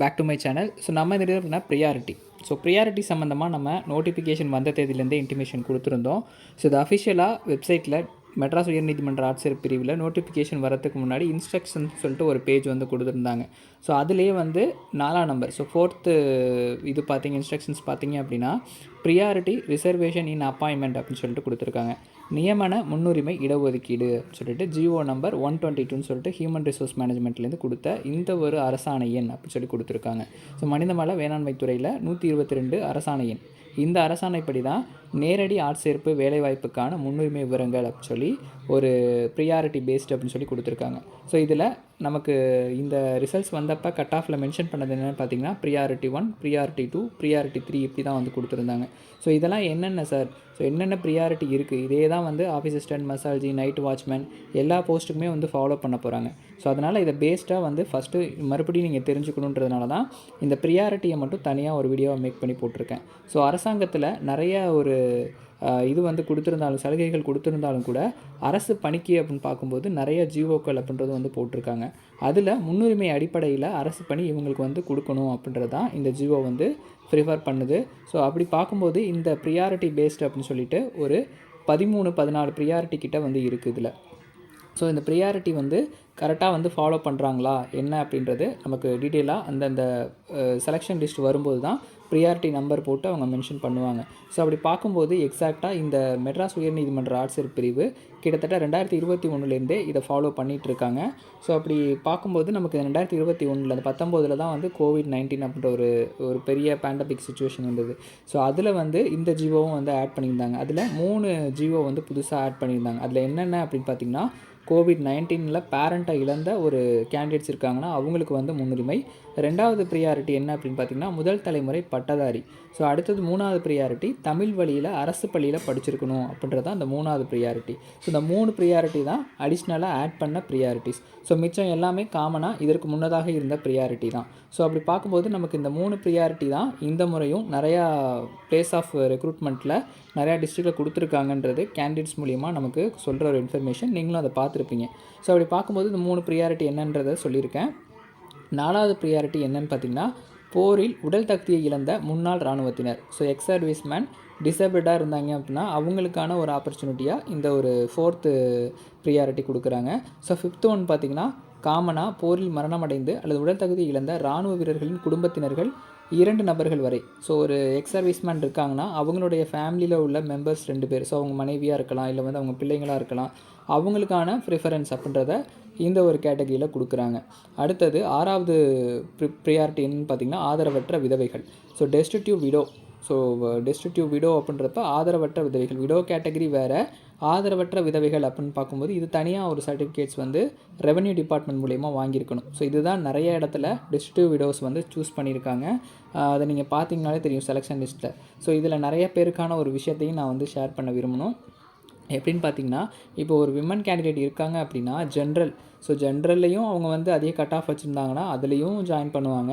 Back to my channel so நம்ம இது அப்படின்னா ப்ரியாரிட்டி ஸோ ப்ரியாரிட்டி சம்மந்தமாக நம்ம நோட்டிஃபிகேஷன் வந்த தேதியிலேருந்தே இன்டிமேஷன் கொடுத்துருந்தோம். ஸோ இது அஃபிஷியலாக வெப்சைட்டில் மெட்ராஸ் உயர்நீதிமன்ற ஆட்சியர் பிரிவில் நோட்டிஃபிகேஷன் வரதுக்கு முன்னாடி இன்ஸ்ட்ரக்ஷன் சொல்லிட்டு ஒரு பேஜ் வந்து கொடுத்துருந்தாங்க. ஸோ அதுலேயே வந்து நாலாம் நம்பர் ஸோ ஃபோர்த்து இது பார்த்தீங்க இன்ஸ்ட்ரக்ஷன்ஸ் பார்த்தீங்க அப்படின்னா ப்ரியாரிட்டி ரிசர்வேஷன் இன் அப்பாயின்மெண்ட் அப்படின்னு சொல்லிட்டு கொடுத்துருக்காங்க. நியமன முன்னுரிமை இடஒதுக்கீடு அப்படின்னு சொல்லிட்டு ஜிஓ நம்பர் ஒன் டுவெண்ட்டி டூன்னு சொல்லிட்டு ஹியூமன் ரிசோர்ஸ் மேனேஜ்மெண்ட்லேருந்து கொடுத்த இந்த ஒரு அரசாணை எண் அப்படின்னு சொல்லி கொடுத்துருக்காங்க. ஸோ மனிதமல வேளாண்மை துறையில் நூற்றி இருபத்தி ரெண்டு அரசாணை எண். இந்த அரசாணைப்படி தான் நேரடி ஆட்சேர்ப்பு வேலைவாய்ப்புக்கான முன்னுரிமை விவரங்கள் அப்படின்னு சொல்லி ஒரு ப்ரியாரிட்டி பேஸ்டு அப்படின்னு சொல்லி கொடுத்துருக்காங்க. ஸோ இதில் நமக்கு இந்த ரிசல்ட்ஸ் வந்தப்போ கட் ஆஃபில் மென்ஷன் பண்ணது என்னென்னு பார்த்தீங்கன்னா priority one priority two priority three இப்படி தான் வந்து கொடுத்துருந்தாங்க. ஸோ இதெல்லாம் என்னென்ன சார் ஸோ என்னென்ன ப்ரியாரிட்டி இருக்குது இதே தான் வந்து ஆஃபீஸ் அசிஸ்டன்ட் மசால்ஜி நைட் வாட்ச்மேன் எல்லா போஸ்ட்டுக்குமே வந்து ஃபாலோ பண்ண போகிறாங்க ஸோ அதனால் இதை பேஸ்டாக வந்து ஃபஸ்ட்டு மறுபடியும் நீங்கள் தெரிஞ்சுக்கணுன்றதுனால தான் இந்த ப்ரியாரிட்டியை மட்டும் தனியாக ஒரு வீடியோவை மேக் பண்ணி போட்டிருக்கேன். ஸோ அரசாங்கத்தில் நிறைய ஒரு இது வந்து கொடுத்துருந்தாலும் சலுகைகள் கொடுத்துருந்தாலும் கூட அரசு பணிக்கு அப்படின்னு பார்க்கும்போது நிறைய ஜிஓக்கள் அப்படின்றது வந்து போட்டிருக்காங்க. அதில் முன்னுரிமை அடிப்படையில் அரசு பணி இவங்களுக்கு வந்து கொடுக்கணும் அப்படின்றது தான் இந்த ஜிஓ வந்து ப்ரிஃபர் பண்ணுது. ஸோ அப்படி பார்க்கும்போது இந்த ப்ரியாரிட்டி பேஸ்ட் அப்படின்னு சொல்லிட்டு ஒரு பதிமூணு பதினாலு ப்ரியாரிட்டி கிட்ட வந்து இருக்குது இதில். ஸோ இந்த ப்ரியாரிட்டி வந்து கரெக்டாக வந்து ஃபாலோ பண்ணுறாங்களா என்ன அப்படின்றது நமக்கு டீட்டெயிலாக அந்தந்த செலெக்ஷன் லிஸ்ட் வரும்போது தான் ப்ரியாரிட்டி நம்பர் போட்டு அவங்க மென்ஷன் பண்ணுவாங்க. ஸோ அப்படி பார்க்கும்போது எக்ஸாக்டாக இந்த மெட்ராஸ் உயர்நீதிமன்ற ஆட்சியர் பிரிவு கிட்டத்தட்ட ரெண்டாயிரத்தி இருபத்தி ஒன்றுலேருந்தே இதை ஃபாலோ பண்ணிகிட்டு இருக்காங்க ஸோ அப்படி பார்க்கும்போது நமக்கு ரெண்டாயிரத்தி இருபத்தி ஒன்றில் அந்த பத்தொம்போதில் தான் வந்து கோவிட் நைன்டீன் அப்படின்ற ஒரு ஒரு பெரிய பேண்டமிக் சுச்சுவேஷன் வந்தது ஸோ அதில் வந்து இந்த ஜியோவும் வந்து ஆட் பண்ணியிருந்தாங்க. அதில் மூணு ஜீவோ வந்து புதுசாக ஆட் பண்ணியிருந்தாங்க. அதில் என்னென்ன அப்படின்னு பார்த்தீங்கன்னா கோவிட் நைன்டீனில் பேரண்ட்டை இழந்த ஒரு கேண்டிடேட்ஸ் இருக்காங்கன்னா அவங்களுக்கு வந்து முன்னுரிமை. ரெண்டாவது ப்ரியாரிட்டி என்ன அப்படின்னு பார்த்தீங்கன்னா முதல் தலைமுறை பட்டதாரி. ஸோ அடுத்தது மூணாவது ப்ரியாரிட்டி தமிழ் வழியில் அரசு பள்ளியில் படிச்சிருக்கணும் அப்படின்றது தான் அந்த மூணாவது ப்ரியாரிட்டி ஸோ இந்த மூணு ப்ரியாரிட்டி தான் அடிஷ்னலாக ஆட் பண்ண ப்ரியாரிட்டிஸ் ஸோ மிச்சம் எல்லாமே காமனாக இதற்கு முன்னதாக இருந்த ப்ரியாரிட்டி தான். ஸோ அப்படி பார்க்கும்போது நமக்கு இந்த மூணு ப்ரியாரிட்டி தான் இந்த முறையும் நிறையா பிளேஸ் ஆஃப் ரெக்ரூட்மெண்ட்டில் நிறையா டிஸ்ட்ரிக்டில் கொடுத்துருக்காங்கன்றது கேண்டிடேட்ஸ் மூலியமாக நமக்கு சொல்கிற ஒரு இன்ஃபர்மேஷன் நீங்களும் அதை பார்த்து பார்த்துருப்பீங்க. ஸோ அப்படி பார்க்கும்போது இந்த மூணு ப்ரியாரிட்டி என்னன்றதை சொல்லியிருக்கேன். நாலாவது ப்ரியாரிட்டி என்னன்னு பார்த்தீங்கன்னா போரில் உடல் தகுதியை இழந்த முன்னாள் இராணுவத்தினர். ஸோ எக்ஸ் சர்வீஸ்மேன் டிசபிள்டாக இருந்தாங்க அப்படின்னா அவங்களுக்கான ஒரு ஆப்பர்ச்சுனிட்டியாக இந்த ஒரு ஃபோர்த்து ப்ரியாரிட்டி கொடுக்குறாங்க. ஸோ ஃபிஃப்த்து ஒன் பார்த்திங்கன்னா காமனாக போரில் மரணமடைந்து அல்லது உடல் தகுதி இழந்த இராணுவ வீரர்களின் குடும்பத்தினர்கள் இரண்டு நபர்கள் வரை. ஸோ ஒரு எக்ஸ் சர்வீஸ்மேன் இருக்காங்கன்னா அவங்களுடைய ஃபேமிலியில் உள்ள மெம்பர்ஸ் ரெண்டு பேர். ஸோ அவங்க மனைவியாக இருக்கலாம் இல்லை வந்து அவங்க பிள்ளைங்களாக இருக்கலாம். அவங்களுக்கான ப்ரிஃபரன்ஸ் அப்படின்றத இந்த ஒரு கேட்டகரியில் கொடுக்குறாங்க. அடுத்தது ஆறாவது ப்ரி ப்ரியாரிட்டின்னு பார்த்திங்கன்னா பார்த்தீங்கன்னா ஆதரவற்ற விதவைகள். So destitute widow so destitute widow அப்படின்றப்ப ஆதரவற்ற விதவைகள். விடோ கேட்டகரி வேறு ஆதரவற்ற விதவைகள் அப்படின்னு பார்க்கும்போது இது தனியாக ஒரு சர்டிஃபிகேட்ஸ் வந்து ரெவன்யூ டிபார்ட்மெண்ட் மூலயமா வாங்கியிருக்கணும். ஸோ இதுதான் நிறைய இடத்துல டெஸ்டிடியூ விடோஸ் வந்து சூஸ் பண்ணியிருக்காங்க. அதை நீங்கள் பார்த்தீங்கனாலே தெரியும் செலெக்ஷன் லிஸ்ட்டில் ஸோ இதில் நிறைய பேருக்கான ஒரு விஷயத்தையும் நான் வந்து ஷேர் பண்ண விரும்பணும். எப்படின்னு பார்த்தீங்கன்னா இப்போ ஒரு விமன் கேண்டிடேட் இருக்காங்க அப்படின்னா ஜென்ரல் ஸோ ஜென்ரல்லையும் அவங்க வந்து அதே கட் ஆஃப் வச்சுருந்தாங்கன்னா அதுலேயும் ஜாயின் பண்ணுவாங்க.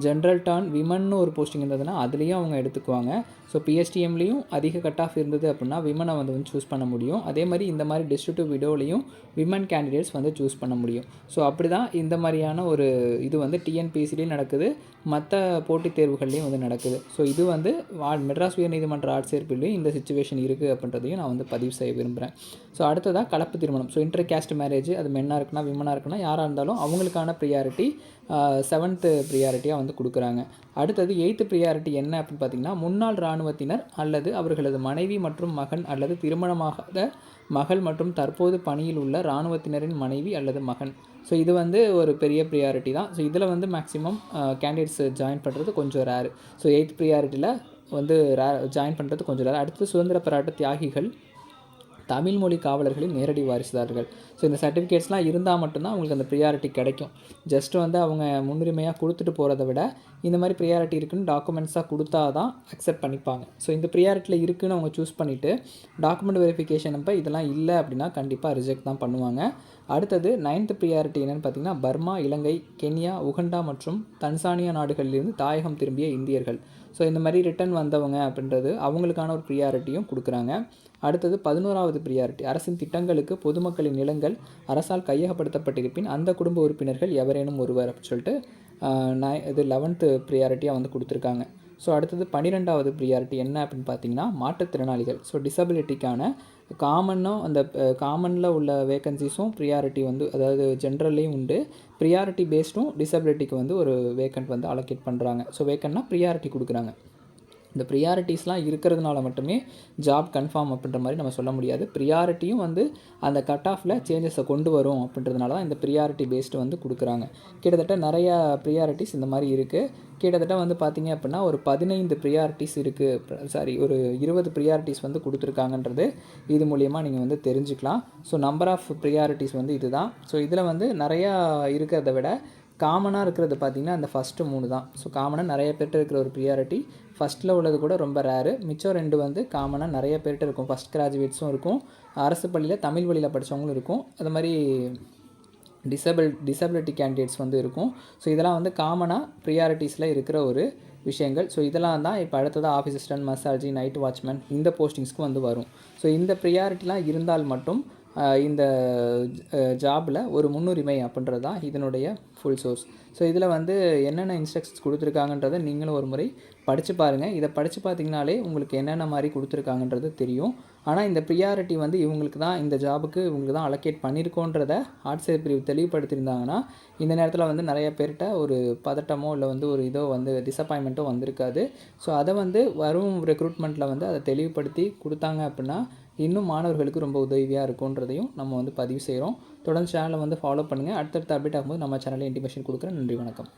ஜென்ரல் டான் விமன்னு ஒரு போஸ்டிங் இருந்ததுன்னா அதுலேயும் அவங்க எடுத்துக்குவாங்க. ஸோ பிஎஸ்டிஎம்லேயும் அதிக கட் ஆஃப் இருந்தது அப்படின்னா விமனை வந்து வந்து சூஸ் பண்ண முடியும். அதே மாதிரி இந்த மாதிரி டிஸ்ட்ரிக்டிவ் விடோலையும் விமன் கேண்டிடேட்ஸ் வந்து சூஸ் பண்ண முடியும். ஸோ அப்படி தான் இந்த மாதிரியான ஒரு இது வந்து டிஎன்பிசிலையும் நடக்குது. மற்ற போட்டித் தேர்வுகள்லையும் வந்து நடக்குது. ஸோ இது வந்து வா- மெட்ராஸ் உயர்நீதிமன்ற ஆட்சேர்ப்பிலையும் இந்த சுச்சுவேஷன் இருக்குது அப்படின்றதையும் நான் வந்து பதிவு செய்ய விரும்புகிறேன் ஸோ அடுத்ததாக கலப்பு திருமணம். ஸோ இன்டர் கேஸ்ட் மேரேஜ் அது மென்னாக இருக்குன்னா விமனாக இருக்குன்னா யாராக இருந்தாலும் அவங்களுக்கான ப்ரியாரிட்டி செவன்த்து ப்ரியாரிட்டியாக வந்து கொடுக்குறாங்க. அடுத்தது எயித்து ப்ரியாரிட்டி என்ன அப்படின்னு பார்த்தீங்கன்னா முன்னாள் இராணுவத்தினர் அல்லது அவர்களது மனைவி மற்றும் மகன் அல்லது திருமணமாகாத மகள் மற்றும் தற்போது பணியில் உள்ள இராணுவத்தினரின் மனைவி அல்லது மகன். ஸோ இது வந்து ஒரு பெரிய ப்ரியாரிட்டி தான். ஸோ இதில் வந்து மேக்ஸிமம் கேண்டிடேட்ஸ் ஜாயின் பண்ணுறது கொஞ்சம் ரேரு ஸோ எயித் ப்ரியாரிட்டியில் வந்து ரே ஜாயின் பண்ணுறது கொஞ்சம் ரேர் அடுத்து சுதந்திர போராட்ட தியாகிகள் தமிழ் மொழி காவலர்களின் நேரடி வாரிசுதாரர்கள். ஸோ இந்த சர்டிஃபிகேட்ஸ்லாம் இருந்தால் மட்டும்தான் அவங்களுக்கு அந்த ப்ரியாரிட்டி கிடைக்கும். ஜஸ்ட் வந்து அவங்க முன்னுரிமையாக கொடுத்துட்டு போகிறத விட இந்த மாதிரி ப்ரியாரிட்டி இருக்குன்னு டாக்குமெண்ட்ஸாக கொடுத்தா தான் அக்செப்ட் பண்ணிப்பாங்க. ஸோ இந்த ப்ரியாரிட்டியில் இருக்குன்னு அவங்க சூஸ் பண்ணிவிட்டு டாக்குமெண்ட் வெரிஃபிகேஷன் அப்போ இதெல்லாம் இல்லை அப்படின்னா கண்டிப்பாக ரிஜெக்ட் தான் பண்ணுவாங்க. அடுத்தது நைன்த் ப்ரியாரிட்டி என்னென்னு பார்த்தீங்கன்னா பர்மா இலங்கை கென்யா உகண்டா மற்றும் தன்சானியா நாடுகளிலிருந்து தாயகம் திரும்பிய இந்தியர்கள். ஸோ இந்த மாதிரி ரிட்டர்ன் வந்தவங்க அப்படின்றது அவங்களுக்கான ஒரு ப்ரியாரிட்டியும் கொடுக்குறாங்க. அடுத்தது பதினோராவது ப்ரியாரிட்டி அரசின் திட்டங்களுக்கு பொதுமக்களின் நிலங்கள் அரசால் கையகப்படுத்தப்பட்டிருப்பின் அந்த குடும்ப உறுப்பினர்கள் எவரேனும் ஒருவர் அப்படின்னு சொல்லிட்டு நான் இது லெவன்த்து ப்ரியாரிட்டியாக வந்து கொடுத்துருக்காங்க. ஸோ அடுத்தது பன்னிரெண்டாவது ப்ரியாரிட்டி என்ன அப்படின்னு பார்த்தீங்கன்னா மாற்றுத்திறனாளிகள். ஸோ டிசபிலிட்டிக்கான காமனும் அந்த காமனில் உள்ள வேக்கன்சிஸும் ப்ரியாரிட்டி வந்து அதாவது ஜென்ரல்லையும் உண்டு. ப்ரியாரிட்டி பேஸ்டும் டிசபிலிட்டிக்கு வந்து ஒரு வேக்கண்ட் வந்து அலோகேட் பண்ணுறாங்க ஸோ வேக்கண்ட்னா ப்ரியாரிட்டி கொடுக்குறாங்க. இந்த ப்ரியாரிட்டிஸ்லாம் இருக்கிறதுனால மட்டுமே ஜாப் கன்ஃபார்ம் அப்படின்ற மாதிரி நம்ம சொல்ல முடியாது. ப்ரியாரிட்டியும் வந்து அந்த கட் ஆஃபில் சேஞ்சஸை கொண்டு வரும் அப்படின்றதுனால தான் இந்த ப்ரியாரிட்டி பேஸ்டு வந்து கொடுக்குறாங்க. கிட்டத்தட்ட நிறையா ப்ரியாரிட்டிஸ் இந்த மாதிரி இருக்குது கிட்டத்தட்ட வந்து பார்த்திங்க அப்படின்னா ஒரு பதினைந்து ப்ரியாரிட்டிஸ் இருக்குது சாரி ஒரு இருபது ப்ரியாரிட்டிஸ் வந்து கொடுத்துருக்காங்கன்றது இது மூலயமா நீங்கள் வந்து தெரிஞ்சுக்கலாம். ஸோ நம்பர் ஆஃப் ப்ரியாரிட்டிஸ் வந்து இதுதான். ஸோ இதில் வந்து நிறையா இருக்கிறத விட காமனாக இருக்கிறது பார்த்திங்கன்னா அந்த ஃபஸ்ட்டு மூணு தான். ஸோ காமனாக நிறைய பேர்கிட்ட இருக்கிற ஒரு ப்ரியாரிட்டி ஃபஸ்ட்டில் உள்ளது கூட ரொம்ப ரேரு மிச்சம் ரெண்டு வந்து காமனாக நிறைய பேர்கிட்ட இருக்கும். ஃபஸ்ட் கிராஜுவேட்ஸும் இருக்கும். அரசு பள்ளியில் தமிழ் வழியில் படித்தவங்களும் இருக்கும். அது மாதிரி டிசபிள் டிசபிலிட்டி கேண்டிடேட்ஸ் வந்து இருக்கும். ஸோ இதெல்லாம் வந்து காமனாக ப்ரியாரிட்டிஸில் இருக்கிற ஒரு விஷயங்கள். ஸோ இதெல்லாம் தான் இப்போ அடுத்ததாக ஆஃபீஸ் அசிஸ்டன்ட் மசாஜி நைட் வாட்ச்மேன் இந்த போஸ்டிங்ஸ்க்கு வந்து வரும். ஸோ இந்த ப்ரியாரிட்டிலாம் இருந்தால் மட்டும் இந்த ஜாபில் ஒரு முன்னுரிமை அப்படின்றது தான் இதனுடைய ஃபுல் சோர்ஸ் ஸோ இதில் வந்து என்னென்ன இன்ஸ்ட்ரக்ஷன்ஸ் கொடுத்துருக்காங்கன்றதை நீங்களும் ஒரு முறை படித்து பாருங்கள் இதை படித்து பார்த்தீங்கனாலே உங்களுக்கு என்னென்ன மாதிரி கொடுத்துருக்காங்கன்றது தெரியும். ஆனால் இந்த ப்ரியாரிட்டி வந்து இவங்களுக்கு தான் இந்த ஜாபுக்கு இவங்களுக்கு தான் அலோகேட் பண்ணியிருக்கோன்றத ஆட்சியர் பிரிவு தெளிவுபடுத்தியிருந்தாங்கன்னா இந்த நேரத்தில் வந்து நிறைய பேர்கிட்ட ஒரு பதட்டமோ இல்லை வந்து ஒரு இதோ வந்து டிசப்பாயின்மெண்ட்டோ வந்திருக்காது. ஸோ அதை வந்து வரும் ரெக்ரூட்மெண்ட்டில் வந்து அதை தெளிவுபடுத்தி கொடுத்தாங்க அப்படின்னா இன்னும் மாணவர்களுக்கு ரொம்ப உதவியாக இருக்குன்றதையும் நம்ம வந்து பதிவு செய்கிறோம் தொடர்ந்து சேனலை வந்து ஃபாலோ பண்ணுங்கள் அடுத்தடுத்த அப்டேட் ஆகும்போது நம்ம சேனலில் இன்டிமேஷன் கொடுக்குறேன். நன்றி வணக்கம்.